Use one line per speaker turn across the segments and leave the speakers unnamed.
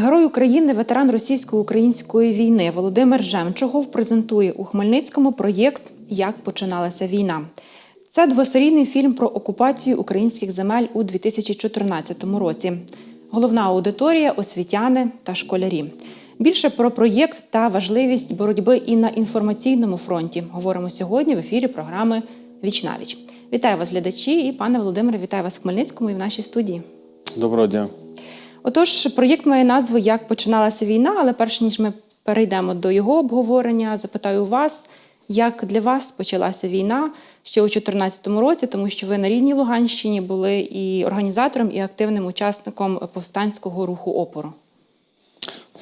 Герой України, ветеран російсько-української війни Володимир Жемчугов презентує у Хмельницькому проєкт Як починалася війна. Це двосерійний фільм про окупацію українських земель у 2014 році. Головна аудиторія освітяни та школярі. Більше про проєкт та важливість боротьби і на інформаційному фронті говоримо сьогодні в ефірі програми Віч на віч. Вітаю вас, глядачі, і пане Володимире, вітаю вас в Хмельницькому і в нашій студії.
Доброго дня.
Отож, проєкт має назву Як починалася війна, але перш ніж ми перейдемо до його обговорення, запитаю вас, як для вас почалася війна ще у 2014 році, тому що ви на рідній Луганщині були і організатором, і активним учасником повстанського руху опору.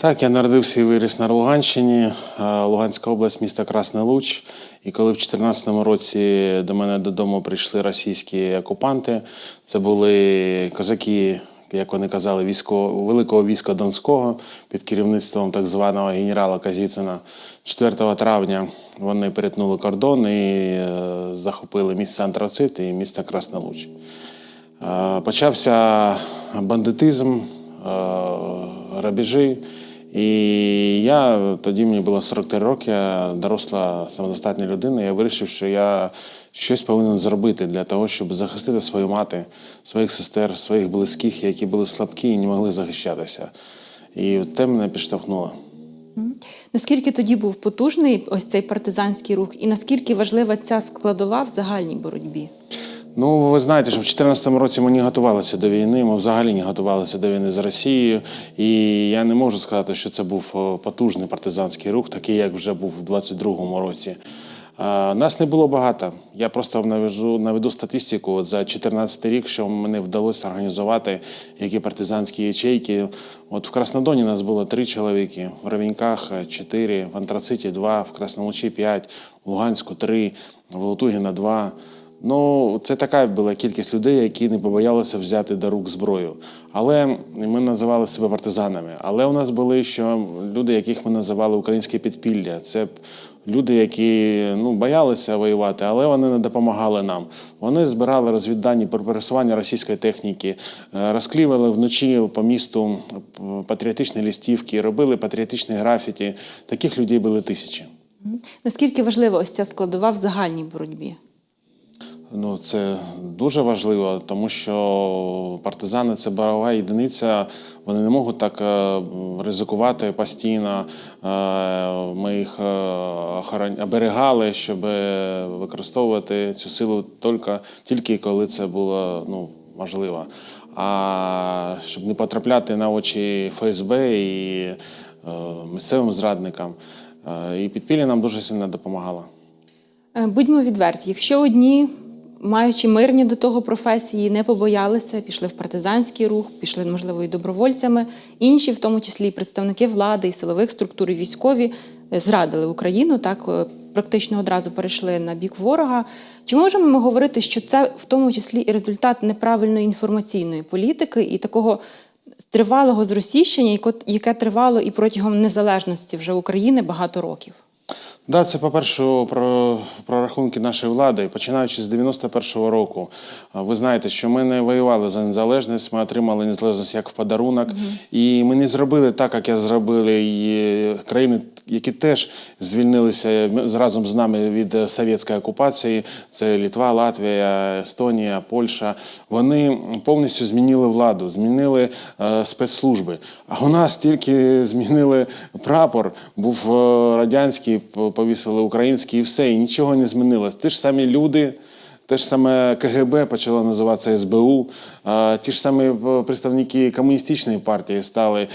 Так, я народився і виріс на Луганщині, Луганська область, місто Красний Луч. І коли в 2014 році до мене додому прийшли російські окупанти, це були козаки, як вони казали, військового великого війська Донського під керівництвом так званого генерала Казіцина. 4 травня вони перетнули кордон і е, захопили місце Антрацит і місто Краснолуч. Е, Почався бандитизм, е, грабежі. І я тоді мені було 43 роки, я доросла самодостатня людина. Я вирішив, що я щось повинен зробити для того, щоб захистити свою мати, своїх сестер, своїх близьких, які були слабкі і не могли захищатися. І те мене підштовхнуло.
Наскільки тоді був потужний ось цей партизанський рух, і наскільки важлива ця складова в загальній боротьбі?
Ну, ви знаєте, що в 2014 році ми не готувалися до війни, ми взагалі не готувалися до війни з Росією. І я не можу сказати, що це був потужний партизанський рух, такий, як вже був у 22-му році. Нас не було багато. Я просто наведу, наведу статистику за 2014 рік, що мені вдалося організувати які партизанські ячейки. От в Краснодоні нас було три чоловіки, в Ровеньках чотири, в Антрациті два, в Краснолучі п'ять, в Луганську три, в Лутугіна два. Ну, це така була кількість людей, які не побоялися взяти до рук зброю. Але ми називали себе партизанами. Але у нас були ще люди, яких ми називали українське підпілля. Це люди, які ну, боялися воювати, але вони не допомагали нам. Вони збирали розвіддані про пересування російської техніки, е, розклівали вночі по місту патріотичні листівки, робили патріотичні графіті. Таких людей були тисячі.
Наскільки важлива ось ця складова в загальній боротьбі?
Ну, це дуже важливо, тому що партизани це бойова єдиниця. Вони не можуть так е, ризикувати постійно. Е, Ми їх е, оберігали, щоб використовувати цю силу тільки, тільки коли це було ну, можливо. А щоб не потрапляти на очі ФСБ і місцевим зрадникам. І підпілля нам дуже сильно допомагало.
Е, Будьмо відверті, якщо одні, маючи мирні до того професії, не побоялися, пішли в партизанський рух, пішли, можливо, і добровольцями, інші, в тому числі і представники влади, і силових структур, і військові, е, зрадили Україну, так е, практично одразу перейшли на бік ворога. Чи можемо ми говорити, що це в тому числі і результат неправильної інформаційної політики і такого тривалого зросійщення, яко- яке тривало і протягом незалежності вже України багато років?
Да, це по-перше, про, про рахунки нашої влади. Починаючи з 91-го року, ви знаєте, що ми не воювали за незалежність, ми отримали незалежність як в подарунок. І ми не зробили так, як я зробили і країни, які теж звільнилися разом з нами від е, совєтської окупації. Це Літва, Латвія, Естонія, Польща. Вони повністю змінили владу, змінили е, спецслужби. А у нас тільки змінили прапор, був е, радянський, повісили українські і все, і нічого не змінилось. Ті ж самі люди. Те ж саме КГБ почало називатися СБУ. Ті ж самі е, представники комуністичної партії стали е,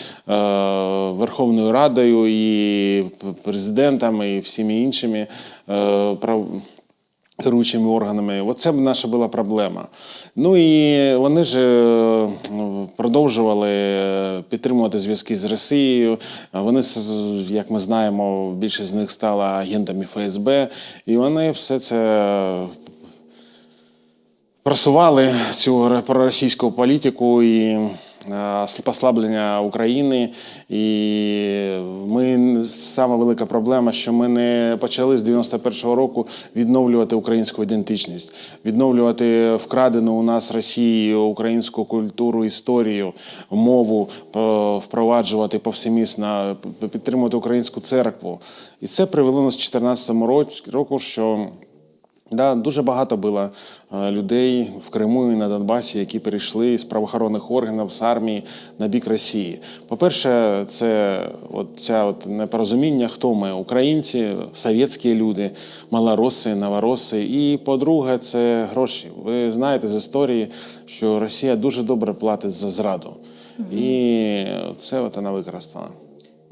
Верховною Радою і президентами, і всіми іншими е, керуючими органами. Оце б наша була проблема. Ну і вони ж е, ну, продовжували е, підтримувати зв'язки з Росією. Вони, як ми знаємо, більшість з них стала агентами ФСБ, і вони все це просували цю проросійську політику і послаблення України, і ми сама велика проблема, що ми не почали з 91-го року відновлювати українську ідентичність, відновлювати вкрадену у нас Росією українську культуру, історію, мову, е, впроваджувати повсемісно, підтримувати українську церкву. І це привело нас в 2014 року, що Да, дуже багато було е, людей в Криму і на Донбасі, які перейшли з правоохоронних органів, з армії на бік Росії. По-перше, це от ця от непорозуміння, хто ми українці, совєтські люди, малороси, новороси. І по-друге, це гроші. Ви знаєте з історії, що Росія дуже добре платить за зраду. І це от вона використала.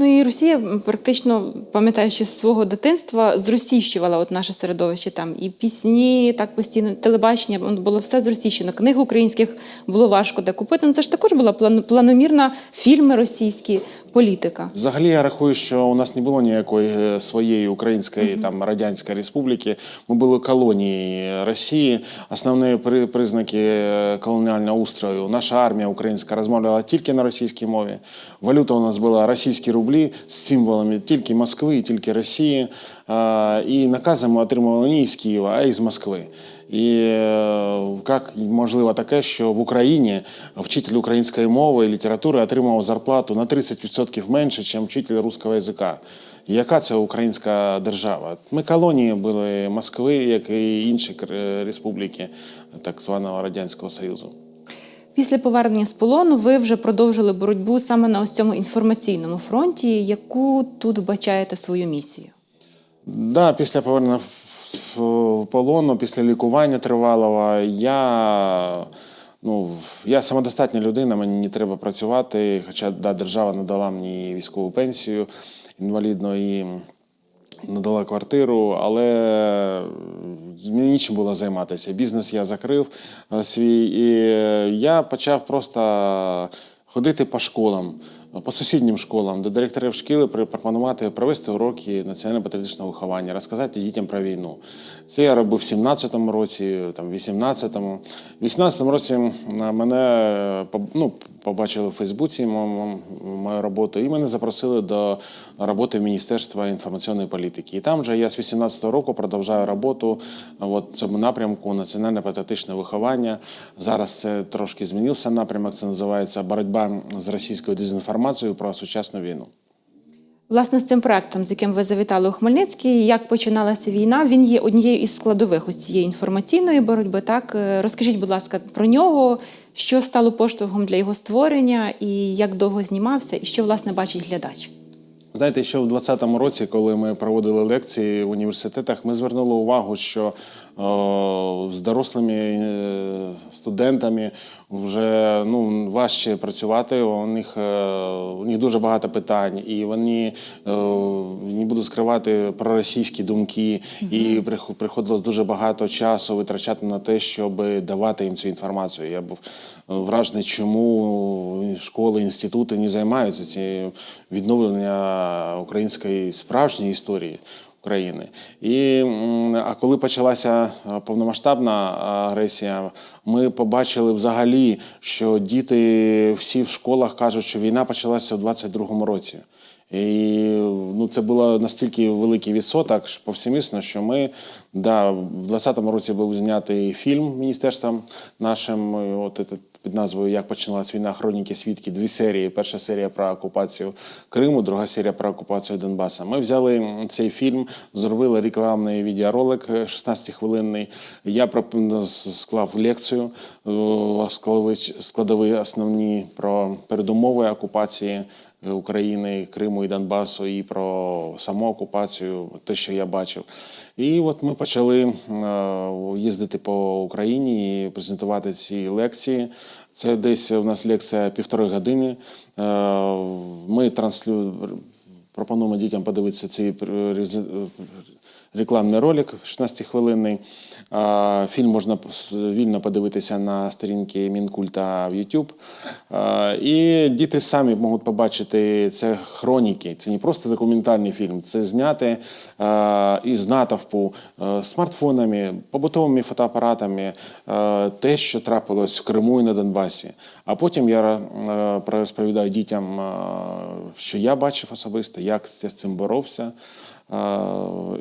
Ну і Росія практично, пам'ятаючи з свого дитинства, зросійщувала от наше середовище там і пісні, так постійно, телебачення, було все зросійщено. Книг українських було важко де купити. Ну це ж також була план- планомірна фільми російські, політика.
Взагалі я рахую, що у нас не було ніякої е, своєї української там радянської республіки. Ми були колонією Росії. Основні при- признаки е, колоніального устрою. Наша армія українська розмовляла тільки на російській мові. Валюта у нас була російські рублі з символами тільки Москви тільки Росії. І накази ми отримували не із Києва, а із Москви. І е, як можливо таке, що в Україні вчитель української мови і літератури отримував зарплату на 30% менше, ніж вчитель руського язика. Яка це українська держава? Ми колонії були Москви, як і інші кр- республіки так званого Радянського Союзу.
Після повернення з полону ви вже продовжили боротьбу саме на ось цьому інформаційному фронті. Яку тут вбачаєте свою місію?
Да, після повернення в- полону, після лікування тривалого, я, ну, я самодостатня людина, мені не треба працювати. Хоча да, держава надала мені військову пенсію інвалідну і надала квартиру, але мені нічим було займатися. Бізнес я закрив е, свій, і я почав просто ходити по школам, по сусіднім школам, до директорів шкіли пропонувати провести уроки національно-патріотичного виховання, розказати дітям про війну. Це я робив в 17-му році, там, в 18-му. В 18-му році мене е, ну, побачили в Фейсбуці мо- мо- мою роботу, і мене запросили до роботи в Міністерства інформаційної політики. І там же я з 18-го року продовжую роботу в цьому напрямку національно-патріотичне виховання. Зараз це трошки змінився напрямок. Це називається боротьба з російською дезінформацією про сучасну війну.
Власне, з цим проектом, з яким ви завітали у Хмельницький, як починалася війна, він є однією із складових ось цієї інформаційної боротьби. Так Е, розкажіть, будь ласка, про нього, що стало поштовхом для його створення, і як довго знімався, і що власне бачить глядач.
Знаєте, ще в 2020 році, коли ми проводили лекції в університетах, ми звернули увагу, що з дорослими е, студентами вже ну, важче працювати. У них, е, у них дуже багато питань, і вони е, не буду скривати проросійські думки. І приходилось дуже багато часу витрачати на те, щоб давати їм цю інформацію. Я був вражений, чому школи, інститути не займаються цією відновлення української справжньої історії. України. І, а коли почалася е, повномасштабна агресія, ми побачили взагалі, що діти всі в школах кажуть, що війна почалася в 22-му році. І ну, це було настільки великий відсоток повсемісно, що ми да, в 20-му році був знятий фільм міністерством нашим. От під назвою Як починалась війна Хроніки свідки. Дві серії. Перша серія про окупацію Криму, друга серія про окупацію Донбаса. Ми взяли цей фільм, зробили рекламний відеоролик е, 16-хвилинний. Я проп- склав лекцію е, складові основні про передумови окупації. Е, України, Криму і Донбасу, і про саму окупацію, те, що я бачив. І от ми почали е, їздити по Україні і презентувати ці лекції. Це десь у нас лекція півтори години. Е, Ми транслю... пропонуємо дітям подивитися ці рекламний ролик 16-хвилинний. Фільм можна вільно подивитися на сторінки Мінкульта в YouTube. І діти самі можуть побачити це хроніки. Це не просто документальний фільм, це зняти із натовпу смартфонами, побутовими фотоапаратами, те, що трапилось в Криму і на Донбасі. А потім я е, розповідаю дітям, е, що я бачив особисто, як я з цим боровся.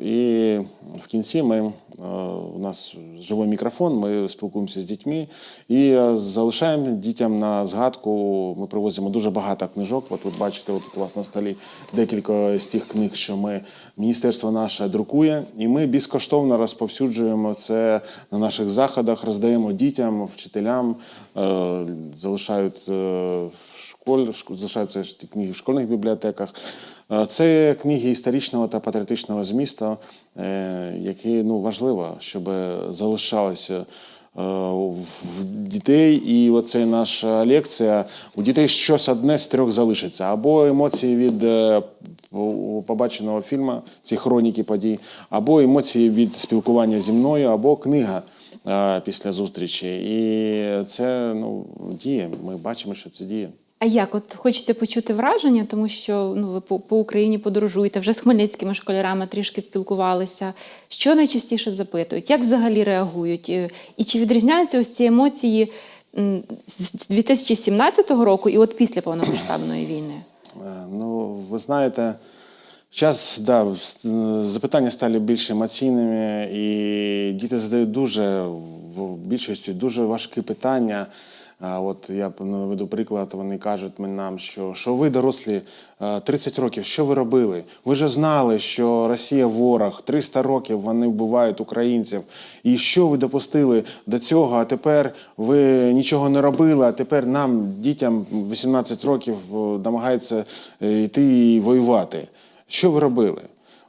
І в кінці ми, у нас живий мікрофон, ми спілкуємося з дітьми і е, залишаємо дітям на згадку. Ми привозимо дуже багато книжок. От ви бачите, от у вас на столі декілька з тих книг, що ми міністерство наше друкує, і ми безкоштовно розповсюджуємо це на наших заходах, роздаємо дітям, вчителям, е, залишають е, в школі, залишаються ті книги в школьних бібліотеках. Е, Це книги історичного та патріотичного змісту, е, які ну, важливо, щоб залишалися е, в дітей. І оце наша лекція. У дітей щось одне з трьох залишиться. Або емоції від побаченого фільму, ці хроніки подій, або емоції від спілкування зі мною, або книга після зустрічі. І це ну, діє. Ми бачимо, що це діє.
А як? От хочеться почути враження, тому що ну, ви по, по Україні подорожуєте, вже з хмельницькими школярами трішки спілкувалися. Що найчастіше запитують? Як взагалі реагують? Е, І чи відрізняються ось ці емоції з 2017 року і от після повномасштабної війни?
Е, Ну, ви знаєте, час, да, е, запитання стали більш емоційними, і діти задають дуже в більшості дуже важкі питання. А От я наведу приклад, вони кажуть нам, що, що ви дорослі е, 30 років, що ви робили? Ви ж знали, що Росія ворог, 300 років вони вбивають українців. І що ви допустили до цього? А тепер ви нічого не робили, а тепер нам, дітям 18 років, е, намагається е, йти і воювати. Що ви робили?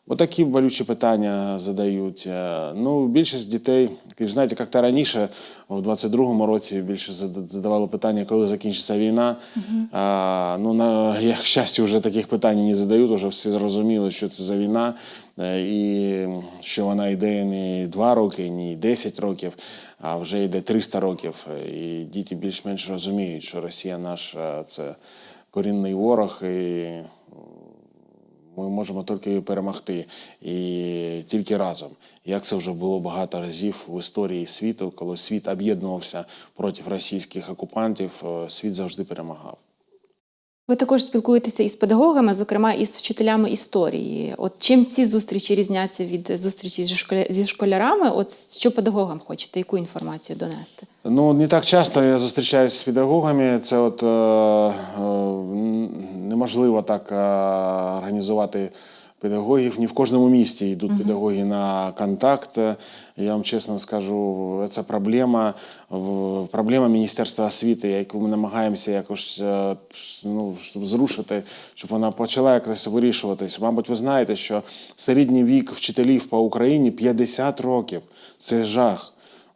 Отакі болючі питання задають. Е, Ну, більшість дітей, ви ж знаєте, як-то раніше, у 22-му році, більше зада- задавало питання, коли закінчиться війна. А, ну, на я, к щастю, вже таких питань не задають, вже всі зрозуміли, що це за війна, е, і що вона йде не 2 роки, не 10 років, а вже йде 300 років. І діти більш-менш розуміють, що Росія наш е, це корінний ворог. І ми можемо тільки перемогти і тільки разом. Як це вже було багато разів в історії світу, коли світ об'єднувався проти російських окупантів, е, світ завжди перемагав.
Ви також спілкуєтеся із педагогами, зокрема із вчителями історії. От чим ці зустрічі різняться від зустрічі зі школя- зі школярами? От що педагогам хочете, яку інформацію донести?
Ну, не так часто я зустрічаюся з педагогами. Це от е, е, неможливо так е, організувати педагогів. Ні в кожному місті йдуть педагоги на контакт. Я вам чесно скажу, це проблема, проблема Міністерства освіти, яку ми намагаємося якось е, ну, щоб зрушити, щоб вона почала якось вирішуватись. Мабуть, ви знаєте, що середній вік вчителів по Україні 50 років. Це жах.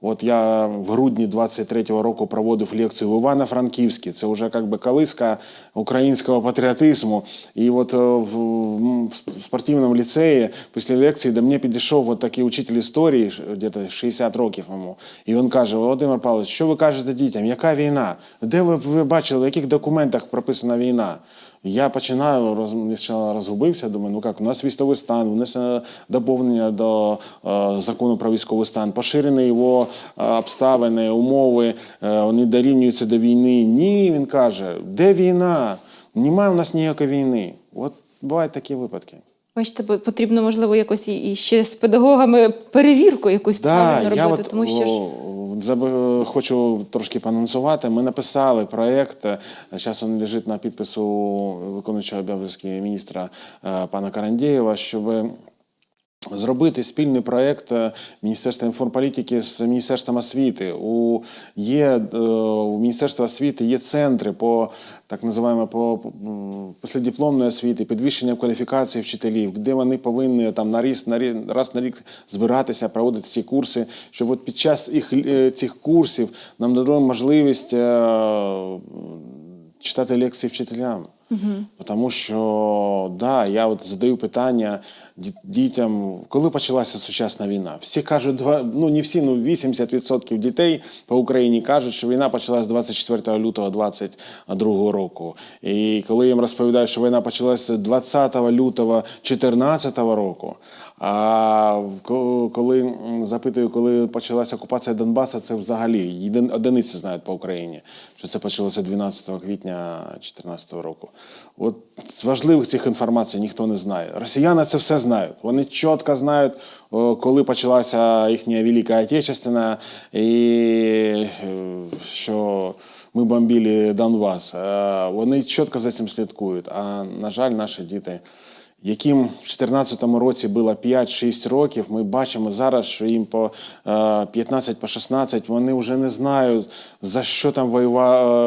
От я в грудні 23-го року проводив лекцію в Івано-Франківській. Це вже як би колиска українського патріотизму. І от е, в спортивному ліцеї після лекції до мене підійшов от такий учитель історії, десь 60 років йому. І він каже: Володимир Павлович, що ви кажете дітям? Яка війна? Де ви, ви бачили, в яких документах прописана війна? Я починаю роз, я розгубився, думаю, ну як, у нас військовий стан, внесено доповнення до е, закону про військовий стан, поширені його е, обставини, умови, е, вони дорівнюються до війни. Ні, він каже, де війна? Немає у нас ніякої війни. От бувають такі випадки.
Бачите, потрібно, можливо, якось і ще з педагогами перевірку якусь правильно
я
робити,
от,
тому що ж
хочу трошки панонсувати. Ми написали проєкт. Зараз він лежить на підпису виконуючого обов'язки міністра е, пана Карандєєва, щоб Зробити спільний проєкт е, Міністерства інформполітики з Міністерством освіти. У, є, е, у Міністерства освіти є центри по так називаємо по післядипломної освіти, підвищення кваліфікації вчителів, де вони повинні там на різ, на рі- раз на рік збиратися, проводити ці курси, щоб от під час їх, е, цих курсів нам дали можливість читати лекції вчителям. Тому що да, я от задаю питання дітям, коли почалася сучасна війна. Всі кажуть, ну не всі, ну 80% дітей по Україні кажуть, що війна почалась 24 лютого 2022 року. І коли їм розповідають, що війна почалася 20 лютого 2014 року. А коли запитую, коли почалася окупація Донбаса, це взагалі одиниці знають по Україні, що це почалося 12 квітня 2014 року. От з важливих цих інформацій ніхто не знає. Росіяни це все знають. Вони чітко знають, коли почалася їхня Велика Отечественна, і е, що ми бомбили Донбас. Е, Вони чітко за цим слідкують. А на жаль, наші діти яким в 2014 році було 5-6 років, ми бачимо зараз, що їм по е, 15 по 16, вони вже не знають, за що там е,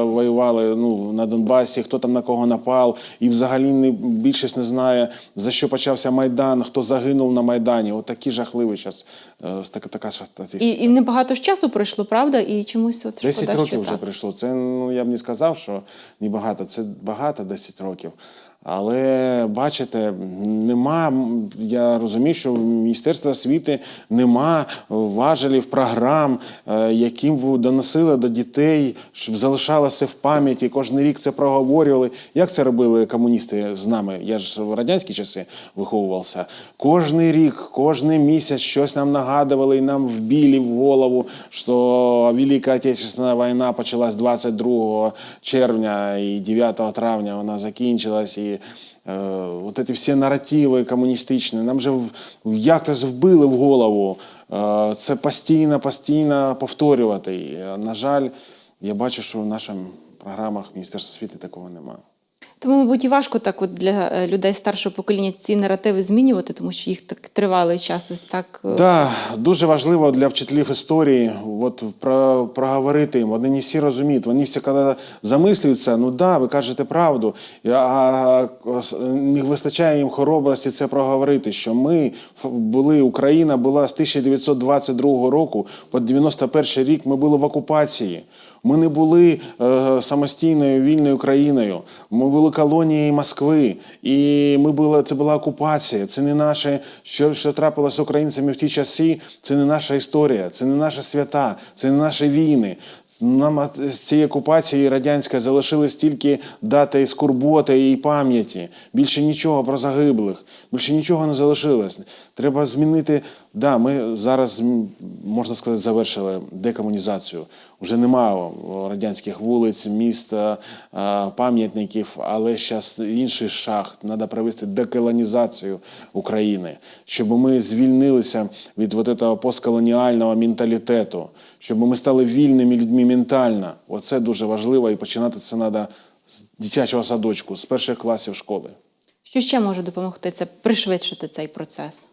воювали ну, на Донбасі, хто там на кого напав, і взагалі не, більшість не знає, за що почався Майдан, хто загинув на Майдані. От такі жахливі зараз, така, така ж статистика.
І, і небагато ж часу пройшло, правда? І чомусь от
10 років
що
вже
так.
прийшло. Це ну я б не сказав, що не багато. Це багато 10 років. Але бачите, нема. Я розумію, що в Міністерства освіти нема важелів, програм, е, яким ви доносили до дітей, щоб залишалося в пам'яті. Кожен рік це проговорювали. Як це робили комуністи з нами? Я ж в радянські часи виховувався. Кожний рік, кожний місяць щось нам нагадували і нам вбили в голову, що Велика Отечественна війна почалась 22 червня і 9 травня вона закінчилась. І е, от ці всі наративи комуністичні, нам же якось вбили в голову. Е, це постійно, постійно повторювати. Е, на жаль, я бачу, що в наших програмах Міністерства освіти такого немає.
Тому, мабуть, і важко так от для е, людей старшого покоління ці наративи змінювати, тому що їх так тривалий час ось так. е,
Да, дуже важливо для вчителів історії от, про, проговорити їм. Вони не всі розуміють. Вони всі, коли замислюються, ну да, ви кажете правду, а, не вистачає їм хоробрості це проговорити. Що ми були, Україна була з 1922 року по 91 рік. Ми були в окупації. Ми не були е, самостійною вільною країною. Ми були колонією Москви, і ми були, це була окупація. Це не наше, що, що трапилося з українцями в ті часи. Це не наша історія, це не наша свята, це не наші війни. Нам з цієї окупації радянської залишились тільки дати скорботи і пам'яті. Більше нічого про загиблих, більше нічого не залишилось. Треба змінити. Да, ми зараз можна сказати завершили декомунізацію. Вже немає радянських вулиць, міст, е, пам'ятників, але зараз інший шаг. Треба провести деколонізацію України, щоб ми звільнилися від вот этого постколоніального менталітету, щоб ми стали вільними людьми ментально. Оце дуже важливо, і починати це треба з дитячого садочку, з перших класів школи.
Що ще може допомогти це пришвидшити цей процес?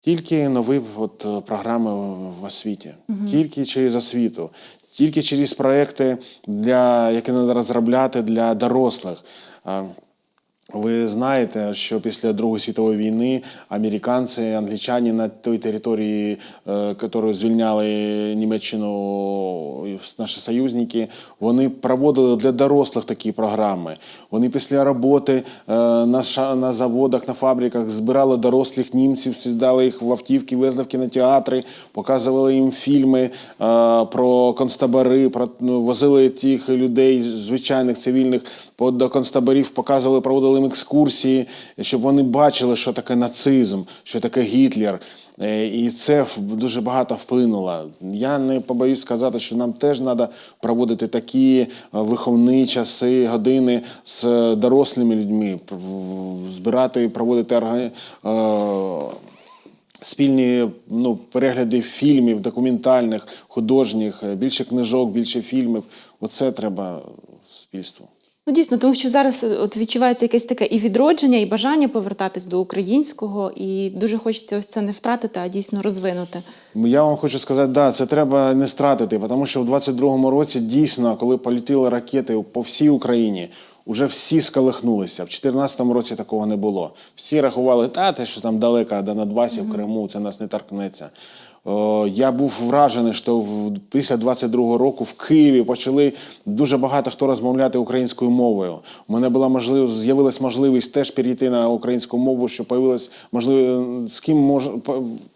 Тільки нові от, е, програми в- освіті, освіті, тільки через освіту, тільки через проекти, для, які треба розробляти для дорослих. Ви знаєте, що після Другої світової війни американці, англічані на той території, е, яку звільняли Німеччину наші союзники, вони проводили для дорослих такі програми. Вони після роботи е, на, заводах, на фабриках збирали дорослих німців, сідали їх в автівки, везли в кінотеатри, показували їм фільми е, про концтабори, про ну, возили тих людей, звичайних цивільних, до концтаборів, показували, проводили їм екскурсії, щоб вони бачили, що таке нацизм, що таке Гітлер. Е, І це дуже багато вплинуло. Я не побоюсь сказати, що нам теж треба проводити такі е, виховні часи, години з е, дорослими людьми, збирати, проводити спільні ну, перегляди фільмів, документальних, художніх, більше книжок, більше фільмів. Оце треба суспільству.
Ну дійсно, тому що зараз е, от відчувається якесь таке і відродження, і бажання повертатись до українського, і дуже хочеться ось це не втратити, а дійсно розвинути.
Я вам хочу сказати, да, це треба не стратити, тому що в 22-му році дійсно, коли полетіли ракети по всій Україні, вже всі сколихнулися. В 2014 році такого не було. Всі рахували, та те, що там далеко до Надбасі, в Криму, це нас не торкнеться. Я був вражений, що в- після 22-го року в Києві почали дуже багато хто розмовляти українською мовою. У мене була можливість, з'явилась можливість теж перейти на українську мову, що появилось можливо з ким мож,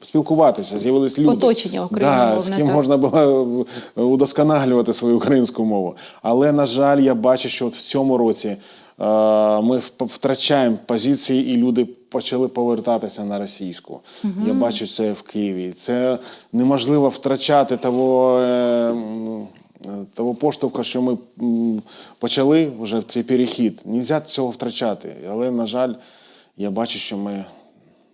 спілкуватися. З'явились люди.
Оточення
да, з ким
так.
можна було удосконалювати свою українську мову. Але на жаль, я бачу, що в цьому році ми вп- втрачаємо позиції, і люди почали повертатися на російську. Я бачу це в Києві. Це неможливо втрачати того. е, е, Того поштовха, що ми почали вже в цей перехід, нельзя цього втрачати. Але, на жаль, я бачу, що ми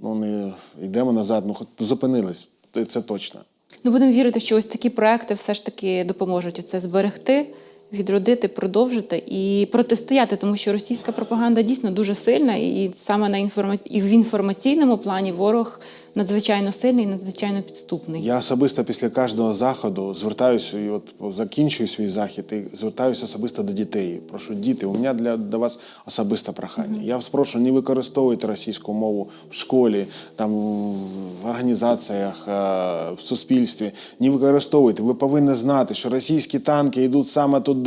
ну, не йдемо назад, ну хоч зупинились. Це точно.
Ну, будемо вірити, що ось такі проекти все ж таки допоможуть це зберегти, відродити, продовжити і протистояти, тому що російська пропаганда дійсно дуже сильна, і саме на інформа... і в інформаційному плані ворог надзвичайно сильний, і надзвичайно підступний.
Я особисто після кожного заходу звертаюся і от закінчую свій захід і звертаюся особисто до дітей. Прошу діти, у мене для до вас особисте прохання. Я вас прошу, не використовуйте російську мову в школі, там в організаціях, е, в суспільстві. Не використовуйте. Ви повинні знати, що російські танки йдуть саме туди,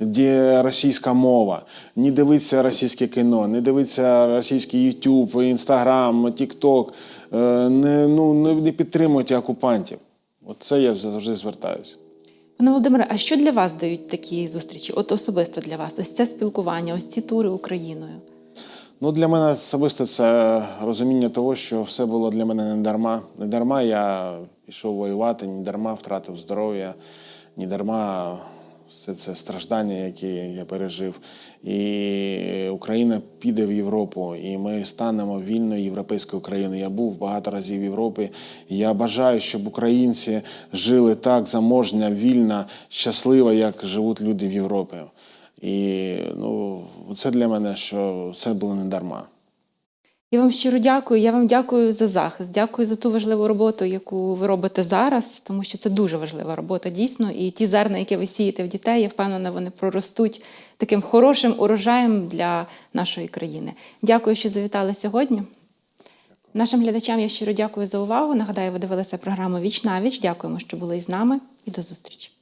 де російська мова. Не дивіться російське кіно, не дивіться російський YouTube, Instagram, TikTok. Е, Не, ну, не, не підтримуйте окупантів. Оце я завжди звертаюся.
Пане Володимире, а що для вас дають такі зустрічі? От особисто для вас, ось це спілкування, ось ці тури Україною.
Ну, для мене особисто це розуміння того, що все було для мене не дарма. Не дарма я пішов воювати, не дарма втратив здоров'я, не дарма все це страждання, які я пережив. І Україна піде в Європу, і ми станемо вільною європейською країною. Я був багато разів в Європі. Я бажаю, щоб українці жили так заможня, вільно, щасливо, як живуть люди в Європі. І ну, це для мене, що все було не дарма.
Я вам щиро дякую. Я вам дякую за захист. Дякую за ту важливу роботу, яку ви робите зараз, тому що це дуже важлива робота, дійсно. І ті зерна, які ви сієте в дітей, я впевнена, вони проростуть таким хорошим урожаєм для нашої країни. Дякую, що завітали сьогодні. Нашим глядачам я щиро дякую за увагу. Нагадаю, ви дивилися програму Віч на віч. Дякуємо, що були із нами, і до зустрічі.